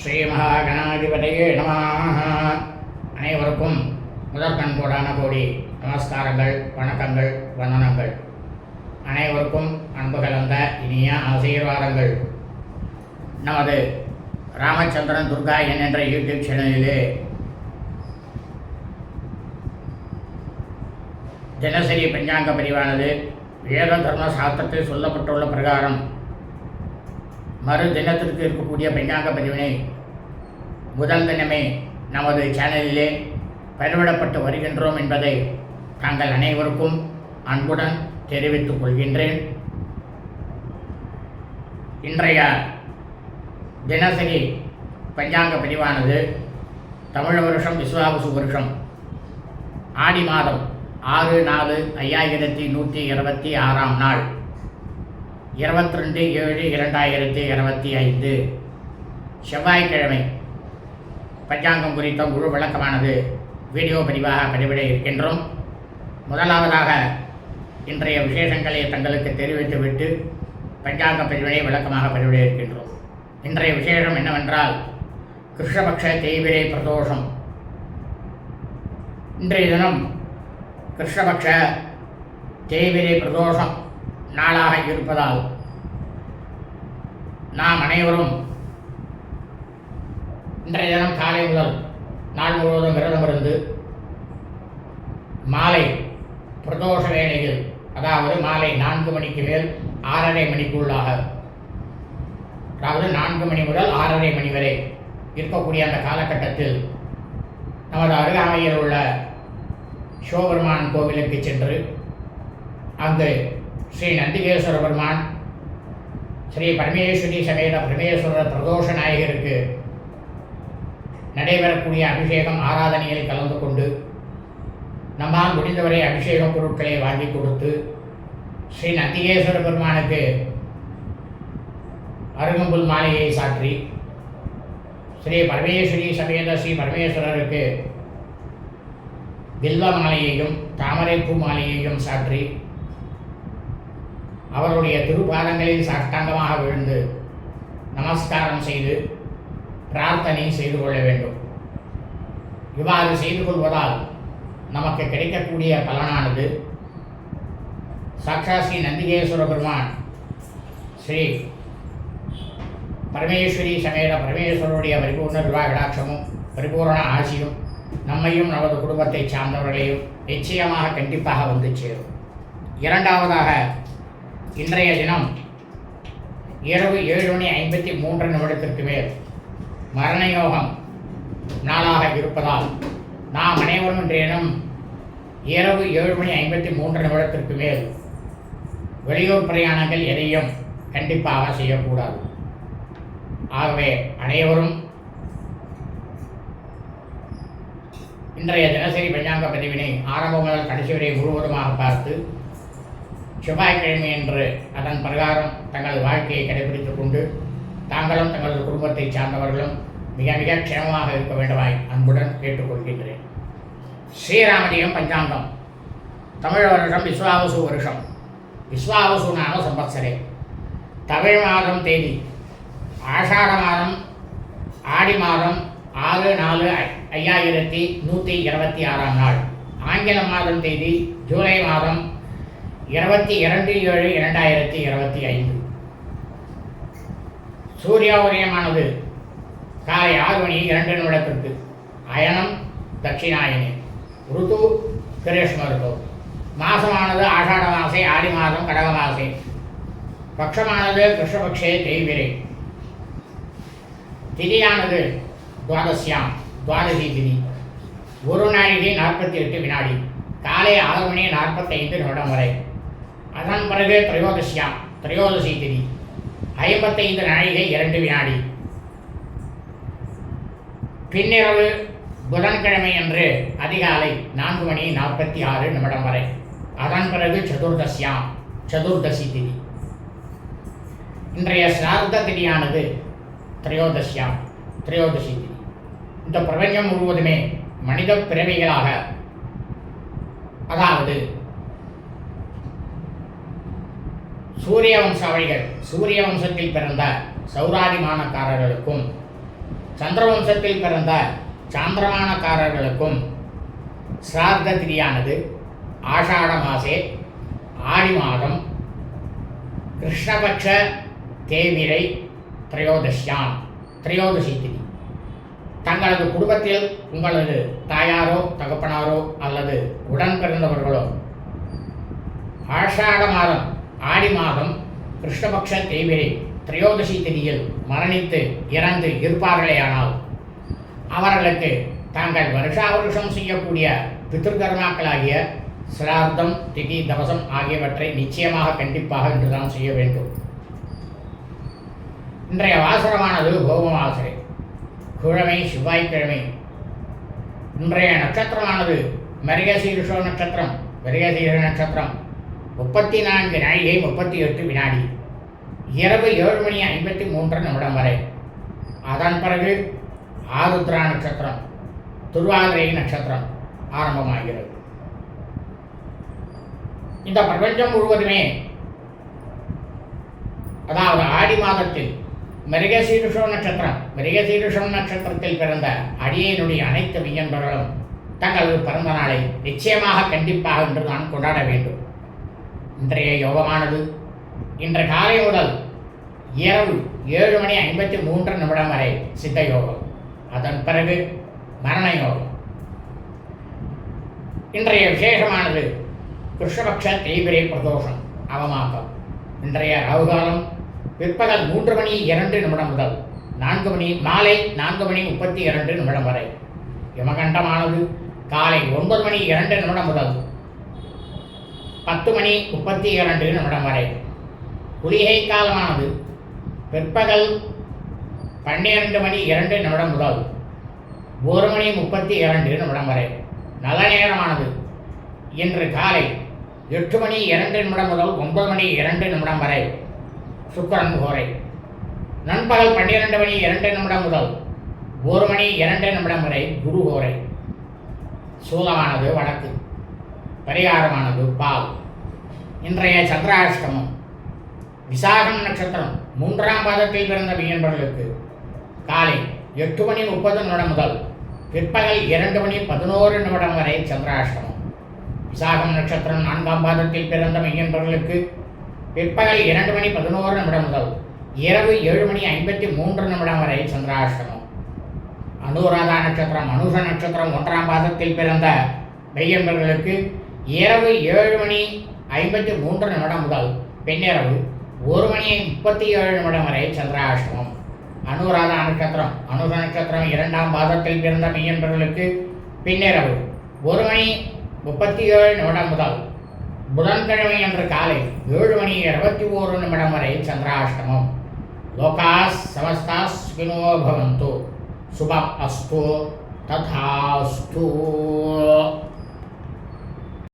ஸ்ரீ மகாகணாதிபதியே நம. அனைவருக்கும் முதற்கண் கோடான கோடி நமஸ்காரங்கள் வணக்கங்கள் வந்தனங்கள். அனைவருக்கும் அன்பு கலந்த இனிய ஆசீர்வாதங்கள். நமது ராமச்சந்திரன் துர்கா என் என்ற யூடியூப் சேனலிலே தினசரி பஞ்சாங்க பதிவானது வேத தர்ம சாஸ்திரத்தில் சொல்லப்பட்டுள்ள பிரகாரம். மறு தினத்திற்கு இருக்கக்கூடிய பஞ்சாங்க பதிவினை முதல் தினமே நமது சேனலிலே பதிவிடப்பட்டு வருகின்றோம் என்பதை தாங்கள் அனைவருக்கும் அன்புடன் தெரிவித்துக் கொள்கின்றேன். இன்றைய தினசரி பஞ்சாங்க பதிவானது தமிழ் வருஷம் விஸ்வாபசு வருஷம். ஆடி மாதம் ஆறு நாலு ஐயாயிரத்தி நூற்றி இருபத்தி ஆறாம் நாள். இருபத்தி ரெண்டு ஏழு இரண்டாயிரத்தி இருபத்தி ஐந்து. செவ்வாய்க்கிழமை பஞ்சாங்கம் குறித்த முழு விளக்கமானது வீடியோ பதிவாக பதிவிட இருக்கின்றோம். முதலாவதாக இன்றைய விசேஷங்களை தங்களுக்கு தெரிவித்துவிட்டு பஞ்சாங்க பதிவினை விளக்கமாக பதிவிட இருக்கின்றோம். இன்றைய விசேஷம் என்னவென்றால் கிருஷ்ணபக்ஷ தெய்விரை பிரதோஷம். இன்றைய தினம் கிருஷ்ணபக்ஷ தேய்விரை பிரதோஷம். நாளாக இருப்பதால் நாம் அனைவரும் இன்றைய தினம் காலை முதல் நாள் முழுவதும் விரதம் இருந்து மாலை பிரதோஷ வேளையில் அதாவது மாலை நான்கு மணிக்கு மேல் ஆறரை மணிக்குள்ளாக அதாவது நான்கு மணி முதல் ஆறரை மணி வரை இருக்கக்கூடிய அந்த காலகட்டத்தில் நமது அருகாமையில் உள்ள சிவபெருமான் கோவிலுக்கு சென்று அங்கு ஸ்ரீ நந்திகேஸ்வர பெருமான் ஸ்ரீ பரமேஸ்வரி சமேத பரமேஸ்வரர் பிரதோஷ நாயகருக்கு நடைபெறக்கூடிய அபிஷேகம் ஆராதனையில் கலந்து கொண்டு நம்மால் முடிந்தவரை அபிஷேக பொருட்களை வாங்கி கொடுத்து ஸ்ரீ நந்திகேஸ்வர பெருமானுக்கு அருகம்புல் மாலையை சாற்றி ஸ்ரீ பரமேஸ்வரி சமேத ஸ்ரீ பரமேஸ்வரருக்கு வில்வ மாலையையும் தாமரைப்பூ மாலையையும் சாற்றி அவருடைய திருப்பாதங்களில் சாஷ்டாங்கமாக விழுந்து நமஸ்காரம் செய்து பிரார்த்தனை செய்து கொள்ள வேண்டும். இவ்வாறு செய்து கொள்வதால் நமக்கு கிடைக்கக்கூடிய பலனானது சாட்சா ஸ்ரீ நந்திகேஸ்வர பெருமான் ஸ்ரீ பரமேஸ்வரி சமேத பரமேஸ்வரருடைய பரிபூர்ண விவாகடாட்சமும் பரிபூர்ண ஆசியும் நம்மையும் நமது குடும்பத்தைச் சார்ந்தவர்களையும் நிச்சயமாக கண்டிப்பாக வந்து சேரும். இரண்டாவதாக இன்றைய தினம் இரவு ஏழு மணி ஐம்பத்தி மூன்று நிமிடத்திற்கு மேல் மரணயோகம் நாளாக இருப்பதால் நாம் அனைவரும் இன்றைய தினம் இரவு ஏழு மணி ஐம்பத்தி மூன்று நிமிடத்திற்கு மேல் வெளியூர் பிரயாணங்கள் எதையும் கண்டிப்பாக செய்யக்கூடாது. ஆகவே அனைவரும் இன்றைய தினசரி பஞ்சாங்க பதிவினை ஆரம்பம் முதல் கடைசி வரை முழுவதுமாக பார்த்து செவ்வாய்க்கிழமை என்று அதன் பிரகாரம் தங்களது வாழ்க்கையை கடைபிடித்துக் கொண்டு தாங்களும் தங்களது குடும்பத்தை சார்ந்தவர்களும் மிக மிக க்ஷேமமாக இருக்க வேண்டுமாய் அன்புடன் கேட்டுக்கொள்கின்றேன். ஸ்ரீராமதியம் பஞ்சாங்கம். தமிழ் வருஷம் விஸ்வாவசு வருஷம். விஸ்வாவசு நாம சம்பத்சரே. தமிழ் மாதம் தேதி. ஆஷாட மாதம் ஆடி மாதம் ஆறு நாலு ஐ- ஐயாயிரத்தி நூற்றி இருபத்தி ஆறாம் நாள். ஆங்கில மாதம் தேதி ஜூலை மாதம் இருபத்தி இரண்டு ஏழு இரண்டாயிரத்தி இருபத்தி ஐந்து. சூரிய உதயமானது காலை ஆறு மணி இரண்டு நிமிடத்திற்கு அயனம் தட்சிணாயனி ருது கிரேஷ்ம ருது மாசமானது ஆஷாட மாசை ஆடி மாதம் கடக மாசை. பட்சமானது கிருஷ்ணபக்ஷே தேய்விரை. திதியானது துவாதசியாம் துவாதசி திதி. ஒரு நாழிகை நாற்பத்தி எட்டு வினாடி. காலை ஆறு மணி நாற்பத்தைந்து நிமிடம் வரை. அதன் பிறகு திரையோதசியாம். திரையோதசி திதி ஐம்பத்தைந்து நாழிகை இரண்டு வினாடி. பின்னிரவு புதன்கிழமை அன்று அதிகாலை நான்கு மணி நாற்பத்தி ஆறு நிமிடம் வரை. அதன் பிறகு சதுர்தசியாம். சதுர்தசி திதி இன்றைய சிரார்த்த திதியானது திரையோதசியாம். திரையோதசி திதி இந்த பிரபஞ்சம் முழுவதுமே மனித பிறவிகளாக அதாவது சூரிய வம்சாவளிகள் சூரிய வம்சத்தில் பிறந்த சௌராதிமானக்காரர்களுக்கும் சந்திரவம்சத்தில் பிறந்த சாந்திரமானக்காரர்களுக்கும் சிரார்த்த திரியானது ஆஷாட மாசே ஆடி மாதம் கிருஷ்ணபட்ச தேவிரை திரையோதசியாம் திரையோதசி திதி. தங்களது குடும்பத்தில் உங்களது தாயாரோ தகப்பனாரோ அல்லது உடன் பிறந்தவர்களோ ஆஷாட மாதம் ஆடி மாதம் கிருஷ்ணபக்ஷ தேவிரை திரையோதசி திதியில் மரணித்து இறந்து இருப்பார்களேயானால் அவர்களுக்கு தாங்கள் வருஷா வருஷம் செய்யக்கூடிய பித்திருக்கர்மாக்களாகிய சிரார்த்தம் திதி தவசம் ஆகியவற்றை நிச்சயமாக கண்டிப்பாக இன்றுதான் செய்ய வேண்டும். இன்றைய வாசரமானது கோபம் வாசரை கிழமை செவ்வாய்க்கிழமை. இன்றைய நட்சத்திரமானது மரிகசீருஷோ நட்சத்திரம் மரியசீர நட்சத்திரம் முப்பத்தி நான்கு நாழிகை முப்பத்தி எட்டு வினாடி. இரவு ஏழு மணி ஐம்பத்தி மூன்று நிமிடம் வரை. அதன் பிறகு ஆருத்ரா நட்சத்திரம் துர்வாதிரை நட்சத்திரம் ஆரம்பமாகிறது. இந்த பிரபஞ்சம் முழுவதுமே அதாவது ஆடி மாதத்தில் மிருகசீருஷம் நட்சத்திரம் மிருகசீருஷம் நட்சத்திரத்தில் பிறந்த அடியனுடைய அனைத்து மெய்யன்பர்களும் தங்களது பிறந்த நாளை நிச்சயமாக கண்டிப்பாக இன்று நான் கொண்டாட வேண்டும். இன்றைய யோகமானது. இன்று காலை முதல் இரவு ஏழு மணி ஐம்பத்தி மூன்று நிமிடம் வரை சித்த யோகம். அதன் பிறகு மரண யோகம். இன்றைய விசேஷமானது கிருஷ்ணபக்ஷ தேய்பிரை பிரதோஷம் அவமாக்கம் இன்றைய ராகுகாலம் பிற்பகல் மூன்று மணி இரண்டு நிமிடம் முதல் நான்கு மணி மாலை நான்கு மணி முப்பத்தி இரண்டு நிமிடம் வரை. யமகண்டமானது காலை ஒன்பது மணி இரண்டு நிமிடம் முதல் பத்து மணி முப்பத்தி இரண்டு நிமிடம் வரை குளிகை காலமானது பிற்பகல் பன்னிரண்டு மணி இரண்டு நிமிடம் முதல் ஒரு மணி முப்பத்தி இரண்டு நிமிடம் வரை நல்ல நேரமானது இன்று காலை எட்டு மணி இரண்டு நிமிடம் முதல் ஒன்பது மணி இரண்டு நிமிடம் வரை சுக்கரன் கோரை. நண்பகல் பன்னிரண்டு மணி இரண்டு நிமிடம் முதல் ஒரு மணி இரண்டு நிமிடம் வரை குரு கோரை. சூலமானது வடக்கு. பரிகாரமானது பால் இன்றைய சந்திராஷ்டமம். விசாகம் நட்சத்திரம் மூன்றாம் பாதத்தில் பிறந்த மீன்பர்களுக்கு காலை எட்டு மணி முப்பது நிமிடம் முதல் பிற்பகல் இரண்டு மணி பதினோரு நிமிடம் வரை சந்திராஷ்டமம். விசாகம் நட்சத்திரம் நான்காம் பாதத்தில் பிறந்த மெய்யன்பர்களுக்கு பிற்பகல் இரண்டு மணி பதினோரு நிமிடம் முதல் இரவு ஏழு மணி ஐம்பத்தி மூன்று நிமிடம் வரை சந்திராஷ்டமம். அனுராதா நட்சத்திரம் மனுஷ நட்சத்திரம் ஒன்றாம் பாதத்தில் பிறந்த மெய்யன்பர்களுக்கு இரவு ஏழு மணி ஐம்பத்தி மூன்று நிமிடம் முதல் பின்னிரவு ஒரு மணி முப்பத்தி ஏழு நிமிடம் வரை சந்திராஷ்டமம் அனுராதா நட்சத்திரம். அனுர நட்சத்திரம் இரண்டாம் பாதத்தில் பிறந்த மெய்யன்பர்களுக்கு பின்னிரவு ஒரு மணி முப்பத்தி ஏழு நிமிடம் முதல் புதன்கிழமை அன்று காலை ஏழு மணி இருபத்தி ஓரு நிமிடம் வரை சந்திராஷ்டமம் லோகாஸ் சமஸ்தாஸ் சுகினோ பவந்து. சுபம் அஸ்து ததாஸ்து.